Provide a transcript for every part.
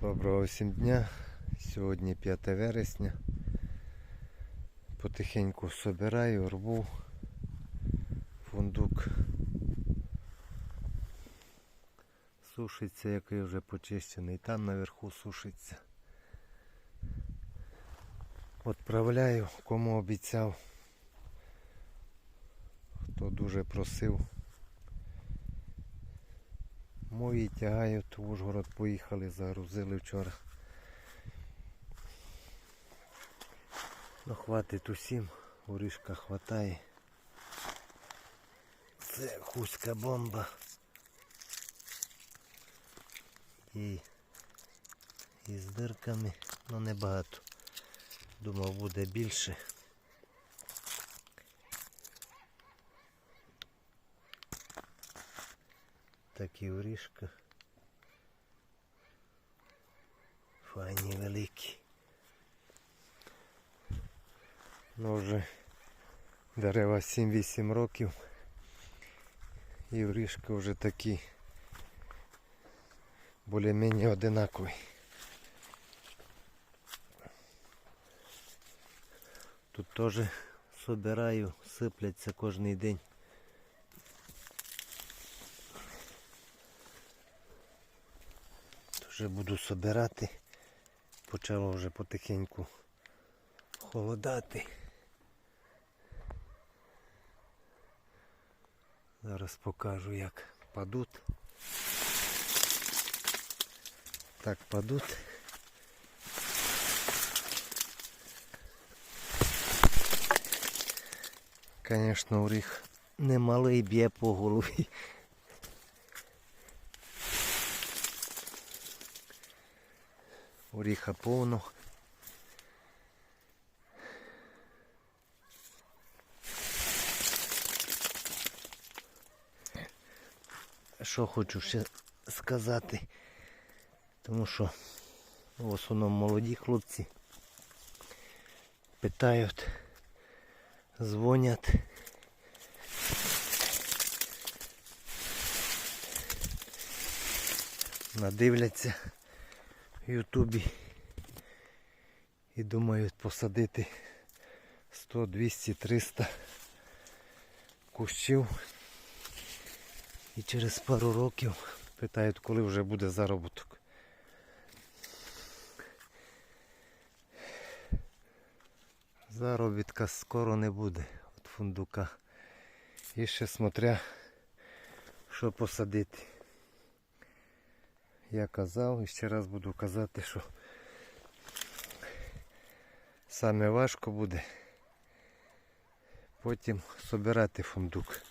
Доброго всім дня. Сьогодні 5 вересня. Потихеньку собираю, рву фундук. Сушиться, який вже почищений. Там наверху сушиться. Отправляю, кому обіцяв. Хто дуже просив. Мої тягають, в Ужгород поїхали, загрузили вчора. Ну хватить усім, урішка хватає. Це хуська бомба. І, і з дирками, ну небагато. Думав буде більше. Такі орішка. Файні великі. Ну вже дерева 7-8 років. І орішки вже такі більш-менш одинакові. Тут теж собираю, сипляться кожен день. Вже буду собирати. Почало вже потихеньку холодати. Зараз покажу як падуть. Так падуть. Звісно, уріх немалий б'є по голові. Оріха повно. Що хочу ще сказати, тому що в основному молоді хлопці питають, дзвонять. Надивляться Ютубі і думають посадити 100, 200, 300 кущів. І через пару років питають, коли вже буде заробіток. Заробітка скоро не буде від фундука. І ще смотря, що посадити. Я казав і ще раз буду казати, що саме важко буде потім собирати фундук.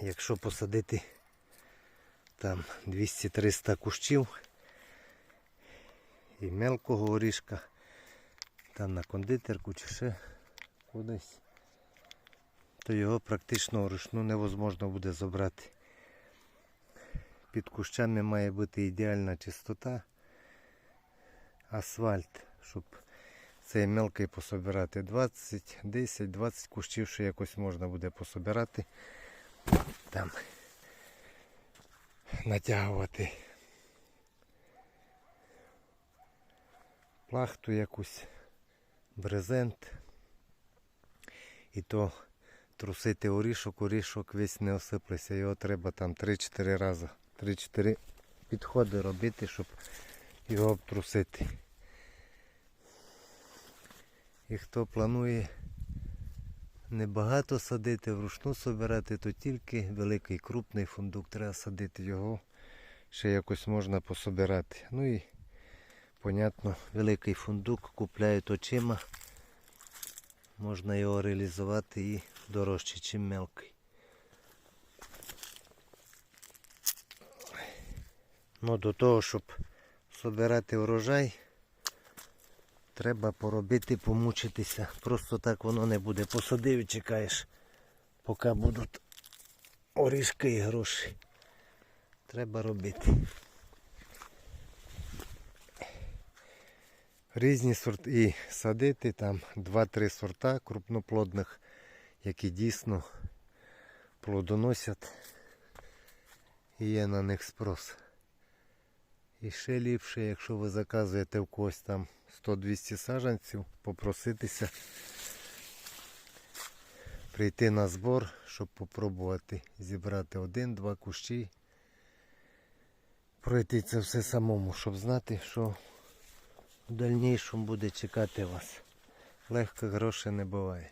Якщо посадити там 200-300 кущів і мелкого орішка, там на кондитерку чи ще кудись, то його практично вручну невозможно буде забрати. Під кущами має бути ідеальна чистота, асфальт, щоб цей мелкий пособирати 20, 10, 20 кущів, ще якось можна буде пособирати. Там натягувати плахту якусь, брезент. І то трусити орішок, орішок весь не осиплеться, його треба там 3-4 рази. 3-4 підходи робити, щоб його обтрусити. І хто планує небагато садити, вручну собирати, то тільки великий крупний фундук треба садити його. Ще якось можна пособирати. Ну і, понятно, великий фундук купляють очима. Можна його реалізувати і дорожче, ніж мелкий. Ну, до того, щоб собирати урожай, треба поробити, помучитися. Просто так воно не буде. Посадив і чекаєш, поки будуть орішки і гроші. Треба робити. Різні сорти садити там 2-3 сорта крупноплодних, які дійсно плодоносять і є на них спрос. І ще ліпше, якщо ви заказуєте в когось там 100-200 саджанців, попроситися прийти на збор, щоб попробувати зібрати один-два кущі. Пройти це все самому, щоб знати, що в дальнішому буде чекати вас. Легко грошей не буває.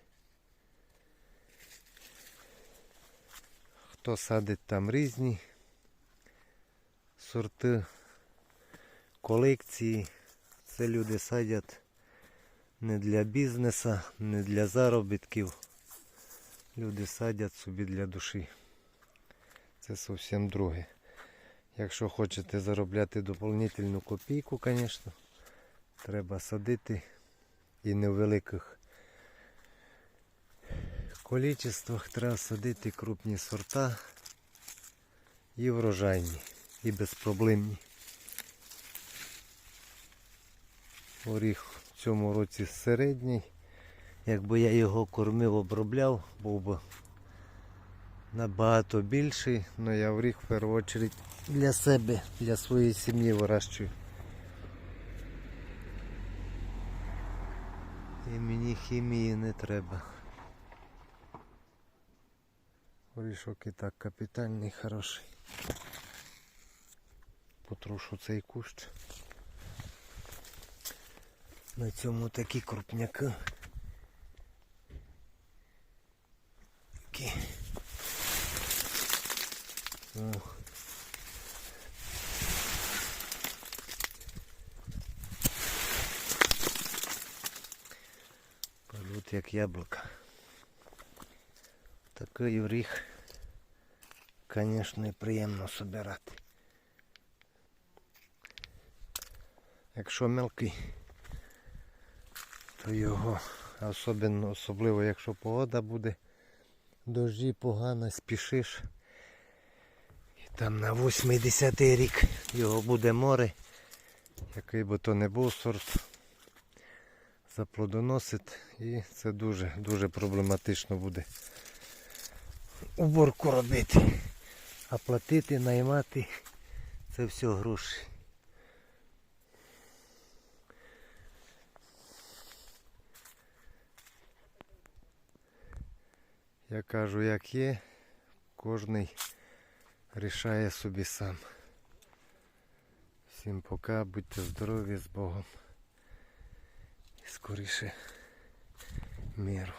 Хто садить там різні сорти, колекції, це люди садять не для бізнесу, не для заробітків. Люди садять собі для душі. Це зовсім друге. Якщо хочете заробляти доповнительну копійку, звісно, треба садити і не в великих количествах треба садити крупні сорта і врожайні, і безпроблемні. Оріх в цьому році середній. Якби я його кормив, обробляв, був би набагато більший, але я оріх в першу чергу для себе, для своєї сім'ї вирощую. І мені хімії не треба. Горішок і так капітальний, хороший. Потрушу цей кущ. На цьому такі крупняки. Падуть як яблука. Такий оріх, звісно, і приємно собирати. Якщо мелкий, то його особливо, особливо якщо погода буде, дожді погано, спішиш. І там на 80 рік його буде море, який би то не був сорт, заплодоносить і це дуже дуже проблематично буде уборку робити. А платити, наймати це все гроші. Я кажу, як є, кожний рішає собі сам. Всім пока, будьте здорові з Богом. І скоріше миру.